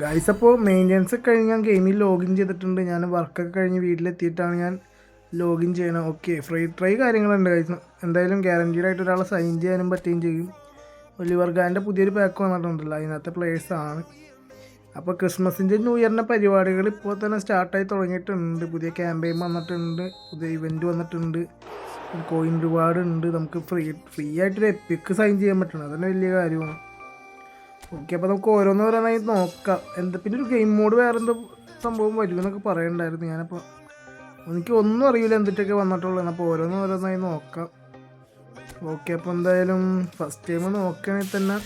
Guys അപ്പോൾ maintenance കഴിഞ്ഞ് ഞാൻ ഗെയിമിൽ ലോഗിൻ ചെയ്തിട്ടുണ്ട്. ഞാൻ വർക്കൊക്കെ കഴിഞ്ഞ് വീട്ടിലെത്തിയിട്ടാണ് ഞാൻ ലോഗിൻ ചെയ്യണം. ഓക്കെ ഫ്രീ ട്രൈ കാര്യങ്ങളുണ്ട് ഗൈസ് എന്തായാലും ഗ്യാരണ്ടീഡ് ആയിട്ട് ഒരാളെ സൈൻ ചെയ്യാനും പറ്റുകയും ചെയ്യും. ഒലിവർ ഗാന്റെ പുതിയൊരു പാക്ക് വന്നിട്ടുണ്ടല്ലോ അതിനകത്തെ ആണ്. അപ്പോൾ ക്രിസ്മസിന്റെ ന്യൂ ഇയറിന്റെ പരിപാടികൾ ഇപ്പോൾ തന്നെ സ്റ്റാർട്ടായി തുടങ്ങിയിട്ടുണ്ട്. പുതിയ ക്യാമ്പയിൻ വന്നിട്ടുണ്ട് പുതിയ ഇവന്റ് വന്നിട്ടുണ്ട്. കോയിൻ റിവാർഡ് ഉണ്ട്. നമുക്ക് ഫ്രീ ഫ്രീ ആയിട്ടൊരു എപ്പിക്ക് സൈൻ ചെയ്യാൻ പറ്റണം. അതന്നെ വലിയ കാര്യമാണ്. ഓക്കെ അപ്പോൾ നമുക്ക് ഓരോന്ന് പറയാനായി നോക്കാം. എന്താ പിന്നെ ഒരു ഗെയിം മോഡ് വേറെ എന്തോ സംഭവം വരുമെന്നൊക്കെ പറയണ്ടായിരുന്നു. ഞാനപ്പോൾ എനിക്ക് ഒന്നും അറിയില്ല എന്തിട്ടൊക്കെ വന്നിട്ടുള്ളത് അപ്പോൾ ഓരോന്ന് ഓരോന്നായി നോക്കാം. ഓക്കെ അപ്പോൾ എന്തായാലും ഫസ്റ്റ് ടൈം നോക്കുകയാണെങ്കിൽ തന്നെ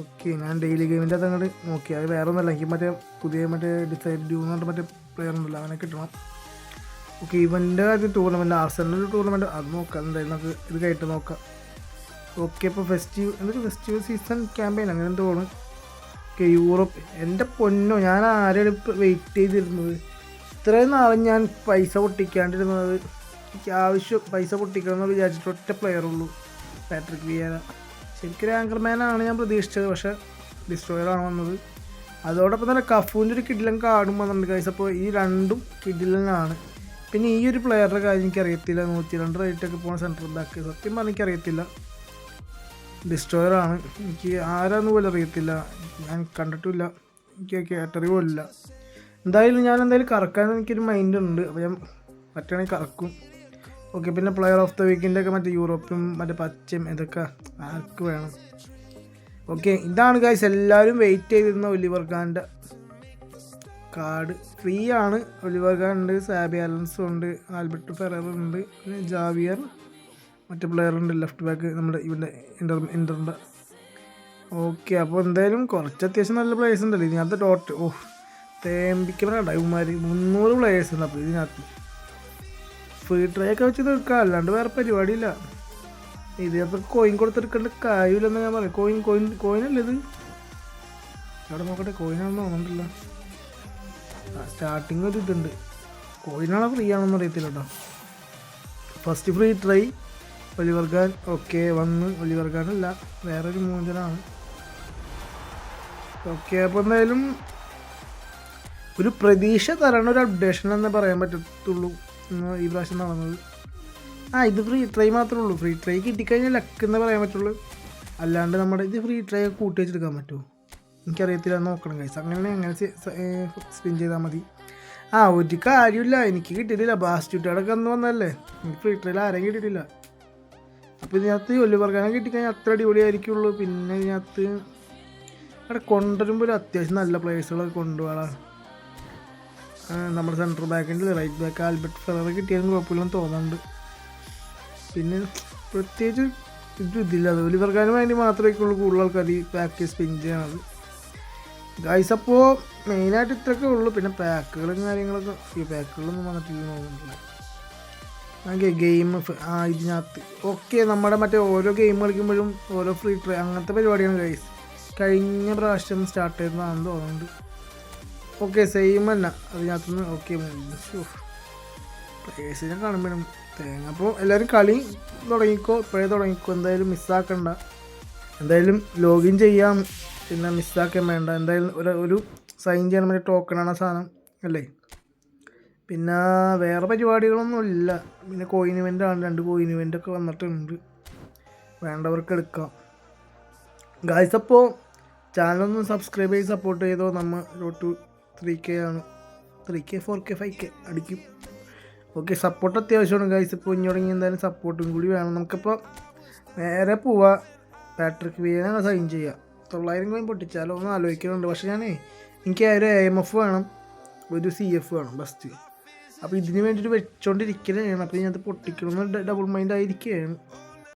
ഓക്കെ ഞാൻ ഡെയിലി ഗെയിമിന്റെ അത് അങ്ങോട്ട് നോക്കി. അത് വേറെ ഒന്നുമല്ല എനിക്ക് മറ്റേ പുതിയ മറ്റേ ഡിസൈഡ് ഡ്യൂ എന്ന് പറഞ്ഞിട്ട് മറ്റേ പ്ലെയർ ഉണ്ടല്ലോ അവനെ കിട്ടണം. ഓക്കെ ഇവന്റെ കാര്യത്തിൽ ടൂർണമെന്റ് ആർസലിന്റെ ഒരു ടൂർണമെന്റ് അത് നോക്കാം. എന്തായാലും നമുക്ക് ഇത് കേട്ട് നോക്കാം. ഓക്കെ ഇപ്പോൾ ഫെസ്റ്റിവ് എന്തൊരു ഫെസ്റ്റിവൽ സീസൺ ക്യാമ്പയിൻ അങ്ങനെ എന്തോ ആണ്. ഓക്കെ യൂറോപ്പ് എന്റെ പൊന്നോ ഞാൻ ആരെയാണ് വെയിറ്റ് ചെയ്തിരുന്നത്? ഇത്രയും നാളും ഞാൻ പൈസ പൊട്ടിക്കാണ്ടിരുന്നത് എനിക്ക് ആവശ്യം പൈസ പൊട്ടിക്കണം എന്ന് വിചാരിച്ചിട്ട് ഒറ്റ പ്ലെയർ ഉള്ളൂ. പാട്രിക് വിയാന ശരിക്കും ആങ്കർമാനാണ് ഞാൻ പ്രതീക്ഷിച്ചത് പക്ഷേ ഡിസ്ട്രോയറാണ് വന്നത്. അതോടൊപ്പം തന്നെ കഫൂന്റെ ഒരു കിഡിലൻ കാർഡും വന്നിട്ടുണ്ട് കൈസ് അപ്പോൾ ഈ രണ്ടും കിഡിലനാണ് പിന്നെ ഈ ഒരു പ്ലെയറുടെ കാര്യം എനിക്കറിയത്തില്ല. നൂറ്റി രണ്ട് റേറ്റൊക്കെ പോകുന്ന സെന്റർ ബാക്ക് സത്യം പറഞ്ഞാൽ എനിക്കറിയത്തില്ല. ഡിസ്ട്രോയറാണ് എനിക്ക് ആരാന്ന് പോലും അറിയത്തില്ല. ഞാൻ കണ്ടിട്ടില്ല എനിക്ക് കേട്ടറി പോലില്ല എന്തായാലും ഞാൻ എന്തായാലും കറക്കാൻ എനിക്കൊരു മൈൻഡ് ഉണ്ട്. അപ്പോൾ ഞാൻ പറ്റുകയാണെങ്കിൽ കറക്കും. ഓക്കെ പിന്നെ പ്ലെയർ ഓഫ് ദ വീക്കിന്റെ ഒക്കെ മറ്റേ യൂറോപ്പും മറ്റേ പച്ചയും ഇതൊക്കെ ആർക്ക് വേണം? ഓക്കെ ഇതാണ് ഗൈസ് എല്ലാവരും വെയിറ്റ് ചെയ്തിരുന്ന ഒലിവർ ഖാന്റെ കാർഡ്. ഫ്രീ ആണ്. ഒലിവർ ഖാൻ ഉണ്ട് സാബി അലൻസും ഉണ്ട് ആൽബർട്ട് ഫെറർ ഉണ്ട് പിന്നെ ജാവിയർ മറ്റേ പ്ലെയറുണ്ട് ലെഫ്റ്റ് ബാക്ക് നമ്മുടെ ഇവിടെ ഇന്റർ ഇന്ററിന്റെ ഓക്കെ അപ്പോൾ എന്തായാലും കുറച്ച് അത്യാവശ്യം നല്ല പ്ലേയേഴ്സ് ഉണ്ടല്ലോ. ഇതിനകത്ത് ടോട്ട് ഓ തേമ്പിക്കണ ഇവന്മാർ മുന്നൂറ് പ്ലേയേഴ്സ് ഉണ്ട് അപ്പോൾ ഇതിനകത്ത്. ഫ്രീ ട്രൈ ഒക്കെ വെച്ച് തീർക്കാം. അല്ലാണ്ട് വേറെ പരിപാടിയില്ല. ഇതിനകത്ത് കോയിൻ കൊടുത്തെടുക്കേണ്ട കാര്യമില്ലെന്ന് ഞാൻ പറയും കോയിൻ കോയിൻ കോയിനല്ലേ ഇത്? അവിടെ നോക്കട്ടെ കോയിനാണെന്ന് തോന്നുന്നില്ല സ്റ്റാർട്ടിങ് ഒരു ഇതുണ്ട്. കോയിനാണോ ഫ്രീ ആണെന്ന് അറിയത്തില്ല കേട്ടോ. First free try Oliver Kahn okay വന്ന് ഒലിവർ അല്ല വേറൊരു മോചനാണ് ഓക്കെ അപ്പോൾ എന്തായാലും ഒരു പ്രതീക്ഷ തരണ ഒരു അപ്ഡേഷൻ എന്നേ പറയാൻ പറ്റത്തുള്ളൂ ഈ പ്രാവശ്യം നടന്നത്. ആ ഇത് ഫ്രീ ട്രൈ മാത്രമേ ഉള്ളൂ. ഫ്രീ ട്രൈ കിട്ടിക്കഴിഞ്ഞാൽ ലക്ക് എന്നേ പറയാൻ പറ്റുള്ളൂ. അല്ലാണ്ട് നമ്മുടെ ഇത് ഫ്രീ ട്രൈ കൂട്ടി വെച്ചെടുക്കാൻ പറ്റുമോ? എനിക്കറിയത്തില്ല നോക്കണം കൈസ് അങ്ങനെ അങ്ങനെ സ്പിൻ ചെയ്താൽ മതി. ആ ഒരു കാര്യമില്ല. എനിക്ക് കിട്ടിയിട്ടില്ല. ബാസ്റ്റുട്ടോടൊക്കെ അന്ന് വന്നല്ലേ എനിക്ക് ഫ്രീ ട്രൈയിൽ ആരെയും കിട്ടിയിട്ടില്ല. അപ്പോൾ ഇതിനകത്ത് ഒലിവർഗാനം കിട്ടിക്കഴിഞ്ഞാൽ അത്ര അടിപൊളിയായിരിക്കുള്ളൂ. പിന്നെ ഇതിനകത്ത് അവിടെ കൊണ്ടുവരുമ്പോൾ അത്യാവശ്യം നല്ല പ്ലേയേഴ്സുകളൊക്കെ കൊണ്ടുപോകാം നമ്മുടെ സെൻട്രൽ ബാക്കിന്റെ റൈറ്റ് ബാക്ക് ആൽബർട്ട് ഫെറർ കിട്ടിയാലും കുഴപ്പമില്ലെന്ന് തോന്നുന്നുണ്ട്. പിന്നെ പ്രത്യേകിച്ച് ഇത് ഇതില്ല. അത് ഒലിവർഗാനും വേണ്ടി മാത്രമേ കൂടുതൽ ആൾക്കാർ ഈ പാക്ക് സ്പിൻ ചെയ്യണത്. ഗൈസ് അപ്പോൾ മെയിനായിട്ട് ഇത്രയൊക്കെ ഉള്ളൂ. പിന്നെ പാക്കുകളും കാര്യങ്ങളൊക്കെ ഈ പാക്കുകളൊന്നും വന്നിട്ടില്ല തോന്നുന്നില്ല. ഓക്കെ ഗെയിം ആ ഇതിനകത്ത്. ഓക്കെ നമ്മുടെ മറ്റേ ഓരോ ഗെയിം കളിക്കുമ്പോഴും ഓരോ ഫ്രീ ട്രൈ അങ്ങനത്തെ പരിപാടിയാണ് ഗൈസ് കഴിഞ്ഞ പ്രാവശ്യം സ്റ്റാർട്ട് ചെയ്തതാണെന്ന് തോന്നുന്നുണ്ട്. ഓക്കെ സെയിം അല്ല അതിനകത്തുനിന്ന് ഓക്കെ പ്ലേസിനെ കാണുമ്പോഴും തേങ്ങ. അപ്പോൾ എല്ലാവരും കളി തുടങ്ങിക്കോ ഇപ്പോഴേ തുടങ്ങിക്കോ. എന്തായാലും മിസ്സാക്കണ്ട എന്തായാലും ലോഗിൻ ചെയ്യാം. പിന്നെ മിസ്സാക്കാൻ വേണ്ട. എന്തായാലും ഒരു ഒരു സൈൻ ചെയ്യാൻ വേണ്ടി ടോക്കണാണ് സാധനം. അല്ലേ? പിന്നെ വേറെ പരിപാടികളൊന്നും ഇല്ല. പിന്നെ കോയിൻ ആണ്. രണ്ട് കോയിൻ വന്നിട്ടുണ്ട്. വേണ്ടവർക്ക് എടുക്കാം. ഗായ്സ് അപ്പോൾ ചാനലൊന്ന് സബ്സ്ക്രൈബ് ചെയ്ത് സപ്പോർട്ട് ചെയ്തോ? നമ്മൾ റോഡ് ടു ത്രീ കെ ആണ്. Three K four K five K അടിക്കും. ഓക്കെ സപ്പോർട്ട് അത്യാവശ്യമാണ് ഗൈസ് ഇപ്പോൾ ഇനി തുടങ്ങി എന്തായാലും സപ്പോർട്ടും കൂടി വേണം. നമുക്കിപ്പോൾ നേരെ പോവാ. പാട്രിക് വിയനെ സൈൻ ചെയ്യാം. തൊള്ളായിരം കോയിൻ പൊട്ടിച്ചാലോ? ഒന്ന് ആലോചിക്കുന്നുണ്ട് പക്ഷേ ഞാനേ എനിക്ക് ഒരു എ എം എഫ് വേണം. ഒരു സി എഫ് വേണം ബസ്റ്റ് അപ്പോൾ ഇതിന് വേണ്ടിയിട്ട് വെച്ചോണ്ടിരിക്കലാണ്. അപ്പോൾ ഇതിനകത്ത് പൊട്ടിക്കണമെന്ന് ഡബിൾ മൈൻഡ് ആയിരിക്കുകയാണ്